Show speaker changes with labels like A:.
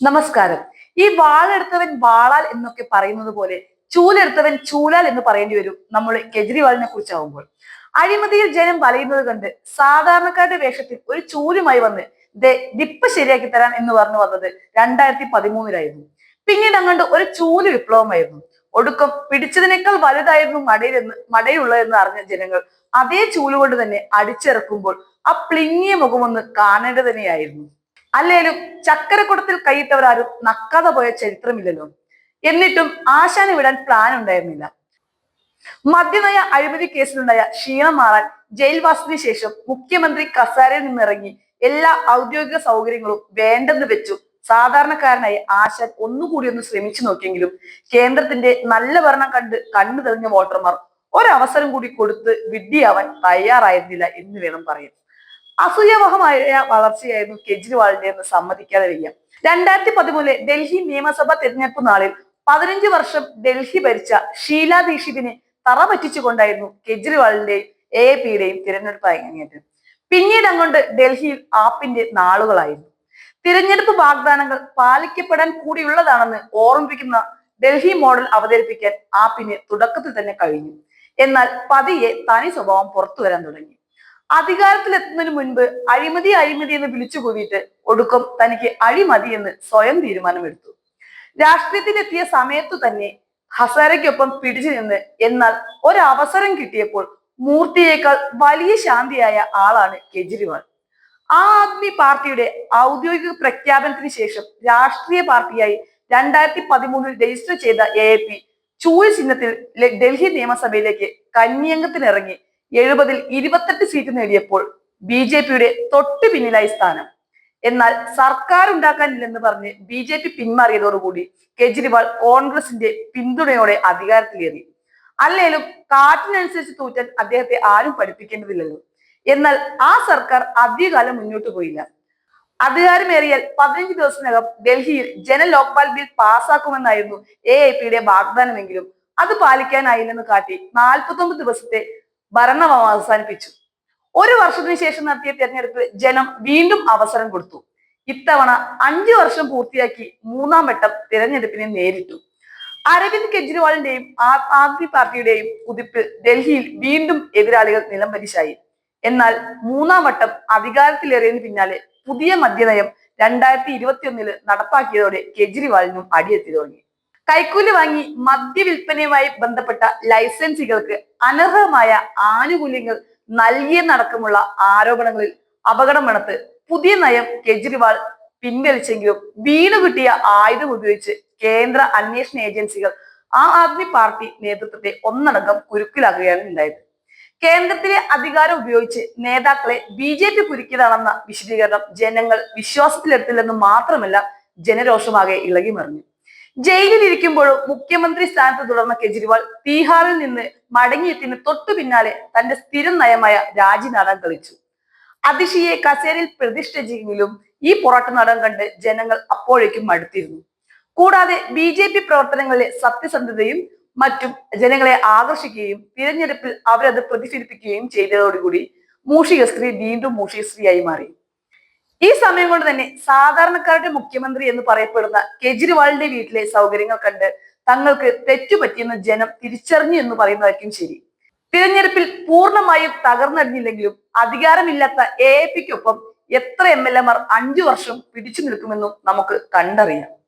A: നമസ്കാരം. ഈ വാളെടുത്തവൻ വാളാൽ എന്നൊക്കെ പറയുന്നത് പോലെ ചൂലെടുത്തവൻ ചൂലാൽ എന്ന് പറയേണ്ടി വരും നമ്മൾ കെജ്രിവാളിനെ കുറിച്ചാവുമ്പോൾ. അഴിമതിയിൽ ജനം വലയുന്നത് കണ്ട് സാധാരണക്കാരുടെ വേഷത്തിൽ ഒരു ചൂലുമായി വന്ന് ദേ ഡിപ്പ് ശരിയാക്കി തരാൻ എന്ന് പറഞ്ഞു വന്നത് രണ്ടായിരത്തി പതിമൂന്നിലായിരുന്നു പിന്നീട് അങ്ങോട്ട് ഒരു ചൂൽ വിപ്ലവമായിരുന്നു. ഒടുക്കം പിടിച്ചതിനേക്കാൾ വലുതായിരുന്നു മടയിലെന്ന് മടയുള്ളതെന്ന് അറിഞ്ഞ ജനങ്ങൾ അതേ ചൂലുകൊണ്ട് തന്നെ അടിച്ചിറക്കുമ്പോൾ ആ പ്ലിങ്ങിയ മുഖമൊന്ന് കാണേണ്ടത് തന്നെയായിരുന്നു അല്ലേലും ചക്കരക്കുടത്തിൽ കൈയിട്ടവരാരും നക്കാതെ പോയ ചരിത്രമില്ലല്ലോ. എന്നിട്ടും ആശാനെ വിടാൻ പ്ലാൻ ഉണ്ടായിരുന്നില്ല. മദ്യനയ അഴിമതി കേസിലുണ്ടായ ക്ഷീണം മാറാൻ ജയിൽവാസത്തിന് ശേഷം മുഖ്യമന്ത്രി കസാരയിൽ നിന്നിറങ്ങി എല്ലാ ഔദ്യോഗിക സൗകര്യങ്ങളും വേണ്ടെന്ന് വെച്ചു. സാധാരണക്കാരനായ ആശാൻ ഒന്നുകൂടി ഒന്ന് ശ്രമിച്ചു നോക്കിയെങ്കിലും കേന്ദ്രത്തിന്റെ നല്ല ഭരണം കണ്ട് കണ്ണു തെളിഞ്ഞ വോട്ടർമാർ ഒരവസരം കൂടി കൊടുത്ത് വിഡ്ഢിയാവാൻ തയ്യാറായിരുന്നില്ല എന്ന് വേണം പറയാൻ. അസൂയവഹമായ വളർച്ചയായിരുന്നു കെജ്രിവാളിന്റെ എന്ന് സമ്മതിക്കാതെ വയ്യ രണ്ടായിരത്തി പതിമൂന്നിലെ ഡൽഹി നിയമസഭാ തെരഞ്ഞെടുപ്പ് നാളിൽ പതിനഞ്ച് വർഷം ഡൽഹി ഭരിച്ച ഷീല ദീക്ഷിതിനെ തറ പറ്റിച്ചുകൊണ്ടായിരുന്നു കെജ്രിവാളിന്റെയും എ പിയുടെയും തിരഞ്ഞെടുപ്പ് അരങ്ങേറ്റം. പിന്നീട് അങ്ങോട്ട് ഡൽഹിയിൽ ആപ്പിന്റെ നാളുകളായിരുന്നു. തിരഞ്ഞെടുപ്പ് വാഗ്ദാനങ്ങൾ പാലിക്കപ്പെടാൻ കൂടിയുള്ളതാണെന്ന് ഓർമ്മിപ്പിക്കുന്ന ഡൽഹി മോഡൽ അവതരിപ്പിക്കാൻ ആപ്പിന് തുടക്കത്തിൽ തന്നെ കഴിഞ്ഞു. എന്നാൽ പതിയെ തനി സ്വഭാവം പുറത്തു വരാൻ തുടങ്ങി. അധികാരത്തിലെത്തുന്നതിന് മുൻപ് അഴിമതി അഴിമതി എന്ന് വിളിച്ചു കൂവിയിട്ട് ഒടുക്കം തനിക്ക് അഴിമതി എന്ന് സ്വയം തീരുമാനമെടുത്തു. രാഷ്ട്രീയത്തിലെത്തിയ സമയത്തു തന്നെ ഹസാരയ്ക്കൊപ്പം പിടിച്ചു നിന്ന് എന്നാൽ ഒരവസരം കിട്ടിയപ്പോൾ മൂർത്തിയേക്കാൾ വലിയ ശാന്തിയായ ആളാണ് കെജ്രിവാൾ. ആ ആദ്മി പാർട്ടിയുടെ ഔദ്യോഗിക പ്രഖ്യാപനത്തിന് ശേഷം രാഷ്ട്രീയ പാർട്ടിയായി രണ്ടായിരത്തി പതിമൂന്നിൽ രജിസ്റ്റർ ചെയ്ത എ പി ചൂഴ് ചിഹ്നത്തിൽ ഡൽഹി നിയമസഭയിലേക്ക് കന്യംഗത്തിനിറങ്ങി എഴുപതിൽ ഇരുപത്തെട്ട് സീറ്റ് നേടിയപ്പോൾ ബി ജെ പിയുടെ തൊട്ടു പിന്നിലായി സ്ഥാനം. എന്നാൽ സർക്കാർ ഉണ്ടാക്കാനില്ലെന്ന് പറഞ്ഞ് ബി ജെ പി പിന്മാറിയതോടുകൂടി കെജ്രിവാൾ കോൺഗ്രസിന്റെ പിന്തുണയോടെ അധികാരത്തിലേറി. അല്ലേലും കാറ്റിനനുസരിച്ച് തൂറ്റാൻ അദ്ദേഹത്തെ ആരും പഠിപ്പിക്കേണ്ടതില്ലല്ലോ. എന്നാൽ ആ സർക്കാർ അധികകാലം മുന്നോട്ട് പോയില്ല. അധികാരമേറിയാൽ പതിനഞ്ച് ദിവസത്തിനകം ഡൽഹിയിൽ ജന ലോക്പാൽ ബിൽ പാസ്സാക്കുമെന്നായിരുന്നു എ ഐ പിയുടെ വാഗ്ദാനമെങ്കിലും. അത് പാലിക്കാനായില്ലെന്ന് കാട്ടി നാൽപ്പത്തൊമ്പത് ദിവസത്തെ ഭരണം അവസാനിപ്പിച്ചു. ഒരു വർഷത്തിന് ശേഷം നടത്തിയ തെരഞ്ഞെടുപ്പിൽ ജനം വീണ്ടും അവസരം കൊടുത്തു. ഇത്തവണ അഞ്ചു വർഷം പൂർത്തിയാക്കി മൂന്നാം വട്ടം തിരഞ്ഞെടുപ്പിനെ നേരിട്ടു. അരവിന്ദ് കെജ്രിവാളിന്റെയും ആദ്മി പാർട്ടിയുടെയും കുതിപ്പ് ഡൽഹിയിൽ വീണ്ടും എതിരാളികൾ നിലംപരിശായി എന്നാൽ മൂന്നാം വട്ടം അധികാരത്തിലേറിയതിന് പിന്നാലെ പുതിയ മദ്യനയം രണ്ടായിരത്തി ഇരുപത്തിയൊന്നിൽ നടപ്പാക്കിയതോടെ കെജ്രിവാളിനും അടിയെത്തി തുടങ്ങി. കൈക്കൂലി വാങ്ങി മദ്യവിൽപ്പനയുമായി ബന്ധപ്പെട്ട ലൈസൻസികൾക്ക് അനർഹമായ ആനുകൂല്യങ്ങൾ നൽകിയെന്നടക്കമുള്ള ആരോപണങ്ങളിൽ അപകടം മണത്ത് പുതിയ നയം കെജ്രിവാൾ പിൻവലിച്ചെങ്കിലും വീണു കിട്ടിയ ആയുധം ഉപയോഗിച്ച് കേന്ദ്ര അന്വേഷണ ഏജൻസികൾ ആ ആദ്മി പാർട്ടി നേതൃത്വത്തെ ഒന്നടങ്കം കുരുക്കിലാകുകയാണ് ഉണ്ടായത്. കേന്ദ്രത്തിലെ അധികാരം ഉപയോഗിച്ച് നേതാക്കളെ ബി ജെ പി കുരുക്കിയതാണെന്ന വിശദീകരണം ജനങ്ങൾ വിശ്വാസത്തിലെടുത്തില്ലെന്ന് മാത്രമല്ല ജനരോഷമാകെ ഇളകി മറിഞ്ഞു ജയിലിലിരിക്കുമ്പോഴും മുഖ്യമന്ത്രി സ്ഥാനത്ത് തുടർന്ന കെജ്രിവാൾ തീഹാറിൽ നിന്ന് മടങ്ങിയെത്തിന് തൊട്ടു പിന്നാലെ തന്റെ സ്ഥിരം നയമായ രാജി നാടൻ കളിച്ചു അതിഷിയെ കസേരയിൽ പ്രതിഷ്ഠിച്ചെങ്കിലും ഈ പൊറോട്ട നാടകം കണ്ട് ജനങ്ങൾ അപ്പോഴേക്കും മടുത്തിരുന്നു. കൂടാതെ ബി ജെ പി പ്രവർത്തനങ്ങളിലെ സത്യസന്ധതയും മറ്റും ജനങ്ങളെ ആകർഷിക്കുകയും തിരഞ്ഞെടുപ്പിൽ അവരത് പ്രതിഫലിപ്പിക്കുകയും ചെയ്തതോടുകൂടി മൂഷിക സ്ത്രീ വീണ്ടും മൂഷിക സ്ത്രീയായി മാറി. ഈ സമയം കൊണ്ട് തന്നെ സാധാരണക്കാരുടെ മുഖ്യമന്ത്രി എന്ന് പറയപ്പെടുന്ന കെജ്രിവാളിന്റെ വീട്ടിലെ സൗകര്യങ്ങൾ കണ്ട് തങ്ങൾക്ക് തെറ്റുപറ്റിയെന്ന് ജനം തിരിച്ചറിഞ്ഞു എന്ന് പറയുന്നതായിരിക്കും ശരി. തിരഞ്ഞെടുപ്പിൽ പൂർണമായും തകർന്നടിഞ്ഞില്ലെങ്കിലും അധികാരമില്ലാത്ത എ എ പിക്കൊപ്പം എത്ര എം എൽ എമാർ അഞ്ചു വർഷം പിടിച്ചു നിൽക്കുമെന്നും നമുക്ക് കണ്ടറിയാം.